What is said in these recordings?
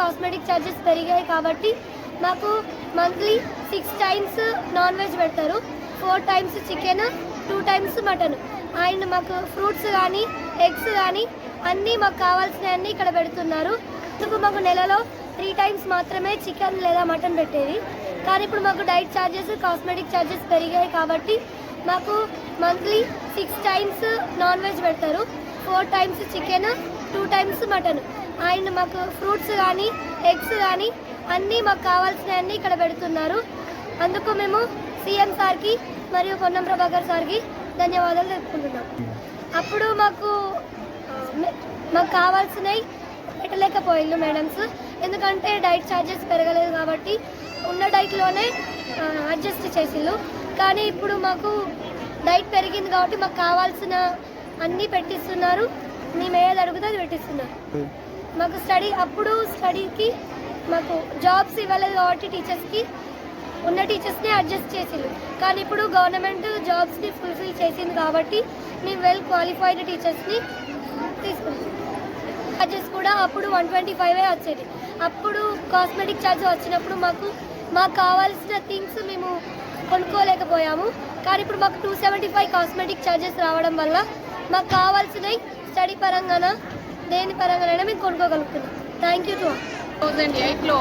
Cosmetic charges పెరిగాయి కాబట్టి మాకు monthly six times non veg పెడతారు. Four times chicken two times mutton and మాకు ఫ్రూట్స్ కానీ ఎగ్స్ కానీ అన్నీ మాకు కావాల్సినవన్నీ ఇక్కడ పెడుతున్నారు. ఇందుకు మాకు నెలలో త్రీ టైమ్స్ మాత్రమే చికెన్ లేదా మటన్ పెట్టేది. కానీ ఇప్పుడు మాకు డైట్ ఛార్జెస్ కాస్మెటిక్ ఛార్జెస్ పెరిగాయి కాబట్టి మాకు monthly six times non veg పెడతారు. Four times chicken two times mutton and మాకు ఫ్రూట్స్ కానీ ఎగ్స్ కానీ అన్నీ మాకు కావాల్సినవన్నీ ఇక్కడ పెడుతున్నారు. అందుకు మేము సీఎం సార్కి మరియు పొన్నం ప్రభాకర్ సార్కి ధన్యవాదాలు తెలుపుకుంటున్నాం. అప్పుడు మాకు మాకు కావాల్సినవి పెట్టలేకపోయిండు మేడమ్స్. ఎందుకంటే డైట్ ఛార్జెస్ పెరగలేదు కాబట్టి ఉన్న డైట్లోనే అడ్జస్ట్ చేసిళ్ళు కానీ ఇప్పుడు మాకు డైట్ పెరిగింది కాబట్టి మాకు కావాల్సిన అన్నీ పెట్టిస్తున్నారు. మేము ఏది అడుగుతుంది పెట్టిస్తున్నారు. మాకు స్టడీ అప్పుడు స్టడీకి మాకు జాబ్స్ ఇవ్వలేదు కాబట్టి టీచర్స్కి. ఉన్న టీచర్స్ని అడ్జస్ట్ చేసింది. కానీ ఇప్పుడు గవర్నమెంట్ జాబ్స్ని ఫుల్ఫిల్ చేసింది కాబట్టి మేము వెల్ క్వాలిఫైడ్ టీచర్స్ని తీసుకున్నాం ఛార్జెస్ కూడా అప్పుడు వన్ ట్వంటీ ఫైవ్ వచ్చేది. అప్పుడు కాస్మెటిక్ ఛార్జ్ వచ్చినప్పుడు మాకు మాకు కావాల్సిన థింగ్స్ మేము కొనుక్కోలేకపోయాము. కానీ ఇప్పుడు మాకు two seventy five cosmetic charges రావడం వల్ల మాకు కావాల్సినవి స్టడీ పరంగాన దేని పరంగానైనా మేము కొనుక్కోగలుగుతున్నాం. థ్యాంక్ యూ టు థౌజండ్ ఎయిట్లో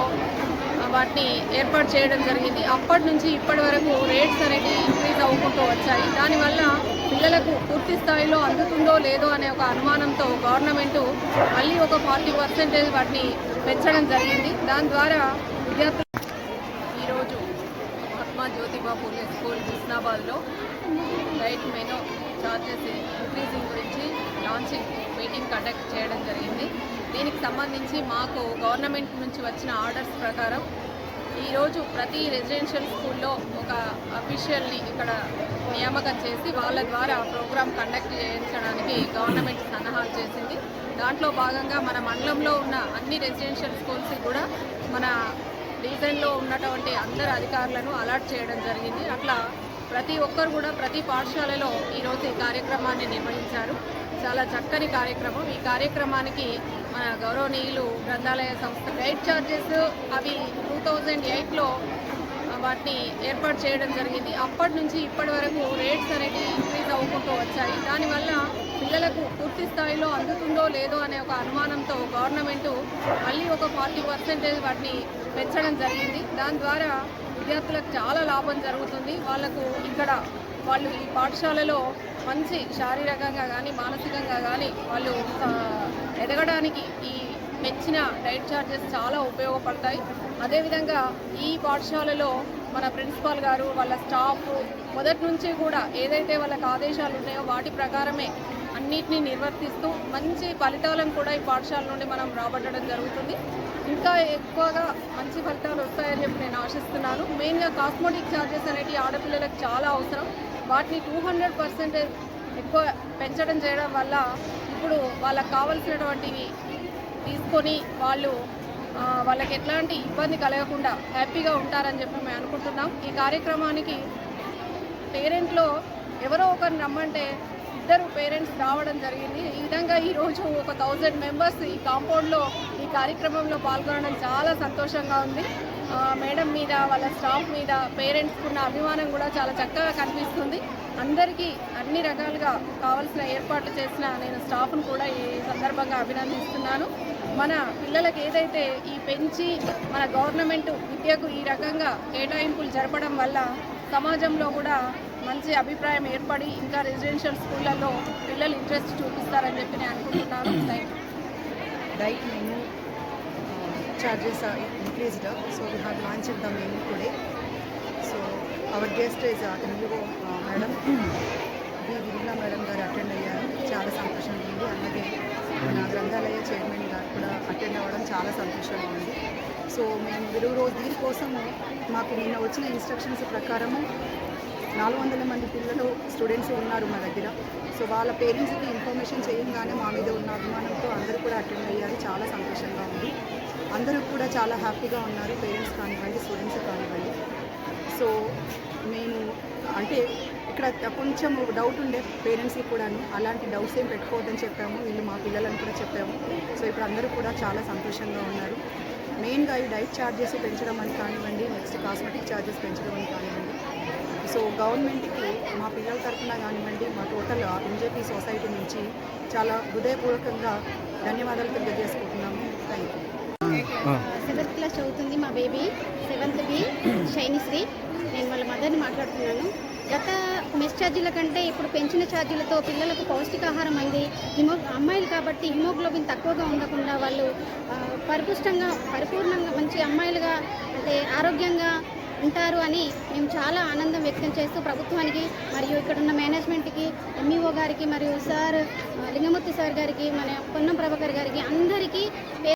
వాటిని ఏర్పాటు చేయడం జరిగింది. అప్పటి నుంచి ఇప్పటి వరకు రేట్స్ అనేవి ఇంక్రీజ్ అవ్వుకుంటూ వచ్చాయి. దానివల్ల పిల్లలకు పూర్తి స్థాయిలో అందుతుందో లేదో అనే ఒక అనుమానంతో గవర్నమెంట్ మళ్ళీ ఒక ఫార్టీ పర్సెంటేజ్ వాటిని పెంచడం జరిగింది. దాని ద్వారా విద్యార్థులు ఈరోజు మహాత్మా జ్యోతిబా పూలే స్కూల్ హుస్నాబాద్లో డైట్ మెనూ చార్జెస్ ఇంక్రీజింగ్ గురించి లాంచింగ్ మీటింగ్ కండక్ట్ చేయడం జరిగింది. దీనికి సంబంధించి మాకు గవర్నమెంట్ నుంచి వచ్చిన ఆర్డర్స్ ప్రకారం ఈరోజు ప్రతి రెసిడెన్షియల్ స్కూల్లో ఒక అఫీషియల్ని ఇక్కడ నియామకం చేసి వాళ్ళ ద్వారా ప్రోగ్రామ్ కండక్ట్ చేయించడానికి గవర్నమెంట్ సన్నాహాలు చేసింది. దాంట్లో భాగంగా మన మండలంలో ఉన్న అన్ని రెసిడెన్షియల్ స్కూల్స్కి కూడా మన డివిజన్లో ఉన్నటువంటి అందరు అధికారులను అలర్ట్ చేయడం జరిగింది. అట్లా ప్రతి ఒక్కరు కూడా ప్రతి పాఠశాలలో ఈరోజు ఈ కార్యక్రమాన్ని నిర్వహించారు. చాలా చక్కని కార్యక్రమం. ఈ కార్యక్రమానికి మన గౌరవనీయులు గ్రంథాలయ సంస్థ గైడ్ ఛార్జెస్ అవి టూ థౌజండ్ ఎయిట్లో వాటిని ఏర్పాటు చేయడం జరిగింది. అప్పటి నుంచి ఇప్పటి వరకు రేట్స్ అనేవి ఇంక్రీజ్ అవ్వుకుంటూ వచ్చాయి. దానివల్ల పిల్లలకు పూర్తి స్థాయిలో అందుతుందో లేదో అనే ఒక అనుమానంతో గవర్నమెంట్ మళ్ళీ ఒక ఫార్టీ పర్సెంటేజ్ వాటిని పెంచడం జరిగింది. దాని ద్వారా విద్యార్థులకు చాలా లాభం జరుగుతుంది. వాళ్ళకు ఇక్కడ వాళ్ళు ఈ పాఠశాలలో మంచి శారీరకంగా కానీ మానసికంగా కానీ వాళ్ళు ఎదగడానికి ఈ పెంచిన డైట్ ఛార్జెస్ చాలా ఉపయోగపడతాయి. అదేవిధంగా ఈ పాఠశాలలో మన ప్రిన్సిపాల్ గారు వాళ్ళ స్టాఫ్ మొదటి నుంచి కూడా ఏదైతే వాళ్ళకి ఆదేశాలు ఉన్నాయో వాటి ప్రకారమే అన్నిటినీ నిర్వర్తిస్తూ మంచి ఫలితాలను కూడా ఈ పాఠశాల నుండి మనం రాబట్టడం జరుగుతుంది. ఇంకా ఎక్కువగా మంచి ఫలితాలు వస్తాయని చెప్పి నేను ఆశిస్తున్నాను. మెయిన్గా కాస్మెటిక్ ఛార్జెస్ అనేవి ఆడపిల్లలకు చాలా అవసరం. వాటిని టూ హండ్రెడ్ పర్సెంటేజ్ ఎక్కువ పెంచడం చేయడం వల్ల ఇప్పుడు వాళ్ళకి కావలసినటువంటివి తీసుకొని వాళ్ళు వాళ్ళకి ఎట్లాంటి ఇబ్బంది కలగకుండా హ్యాపీగా ఉంటారని చెప్పి మేము అనుకుంటున్నాం. ఈ కార్యక్రమానికి పేరెంట్లో ఎవరో ఒకరిని రమ్మంటే ఇద్దరు పేరెంట్స్ రావడం జరిగింది. ఈ విధంగా ఈరోజు ఒక థౌజండ్ మెంబర్స్ ఈ కాంపౌండ్లో ఈ కార్యక్రమంలో పాల్గొనడం చాలా సంతోషంగా ఉంది. మేడం మీద వాళ్ళ స్టాఫ్ మీద పేరెంట్స్కి ఉన్న అభిమానం కూడా చాలా చక్కగా కనిపిస్తుంది. అందరికీ అన్ని రకాలుగా కావాల్సిన ఏర్పాట్లు చేసిన నేను స్టాఫ్ను కూడా ఈ సందర్భంగా అభినందిస్తున్నాను. మన పిల్లలకు ఏదైతే ఈ పెంచి మన గవర్నమెంట్ విద్యకు ఈ రకంగా కేటాయింపులు జరపడం వల్ల సమాజంలో కూడా మంచి అభిప్రాయం ఏర్పడి ఇంకా రెసిడెన్షియల్ స్కూళ్ళల్లో పిల్లలు ఇంట్రెస్ట్ చూపిస్తారని చెప్పి నేను అనుకుంటున్నాను. రైట్ మేము diet menu uh, charges are increased so we have launched the menu today. So our guest is uh, uh, madam. వి విమలా మేడం గారు అటెండ్ అయ్యారు. చాలా సంతోషంగా ఉంది. అలాగే గ్రంథాలయ చైర్మన్ గారు కూడా అటెండ్ అవ్వడం చాలా సంతోషంగా ఉంది. సో మేము విలువ రోజు దీనికోసము మాకు నిన్న వచ్చిన ఇన్స్ట్రక్షన్స్ ప్రకారము నాలుగు వందల మంది పిల్లలు స్టూడెంట్స్ ఉన్నారు మా దగ్గర. సో వాళ్ళ పేరెంట్స్కి ఇన్ఫర్మేషన్ చేయంగానే మా మీద ఉన్న అభిమానంతో అందరూ కూడా అటెండ్ అయ్యారు. చాలా సంతోషంగా ఉంది. అందరూ కూడా చాలా హ్యాపీగా ఉన్నారు. పేరెంట్స్ కానివ్వండి స్టూడెంట్స్ కానివ్వండి. సో మేము అంటే ఇక్కడ కొంచెం డౌట్ ఉండే పేరెంట్స్కి కూడాను. అలాంటి డౌట్స్ ఏం పెట్టుకోవద్దని చెప్పాము. వీళ్ళు మా పిల్లలని కూడా చెప్పాము. సో ఇప్పుడు అందరూ కూడా చాలా సంతోషంగా ఉన్నారు. మెయిన్గా ఈ డైట్ ఛార్జెస్ పెంచడం అని కానివ్వండి నెక్స్ట్ కాస్మెటిక్ ఛార్జెస్ పెంచడం అని కానివ్వండి. సో గవర్నమెంట్కి మా పిల్లల తరఫున కానివ్వండి మా టోటల్ ఎన్జేపీ సొసైటీ నుంచి చాలా హృదయపూర్వకంగా ధన్యవాదాలు తెలియజేసుకుంటున్నాము. థ్యాంక్ యూ సెవెంత్ క్లాస్ చదువుతుంది మా బేబీ సెవెంత్ బి శైనిశ్రీ నేను వాళ్ళ మదర్ని మాట్లాడుతున్నాను. గత మెస్ ఛార్జీల కంటే ఇప్పుడు పెంచిన ఛార్జీలతో పిల్లలకు పౌష్టికాహారం అంది. హిమో అమ్మాయిలు కాబట్టి హిమోగ్లోబిన్ తక్కువగా ఉండకుండా వాళ్ళు పరిపుష్టంగా పరిపూర్ణంగా మంచి అమ్మాయిలుగా అంటే ఆరోగ్యంగా ఉంటారు అని మేము చాలా ఆనందం వ్యక్తం చేస్తూ ప్రభుత్వానికి మరియు ఇక్కడ ఉన్న మేనేజ్మెంట్కి ఎంఈఓ గారికి మరియు సార్ లింగమూర్తి సార్ గారికి మన పొన్నం ప్రభాకర్ గారికి అందరికీ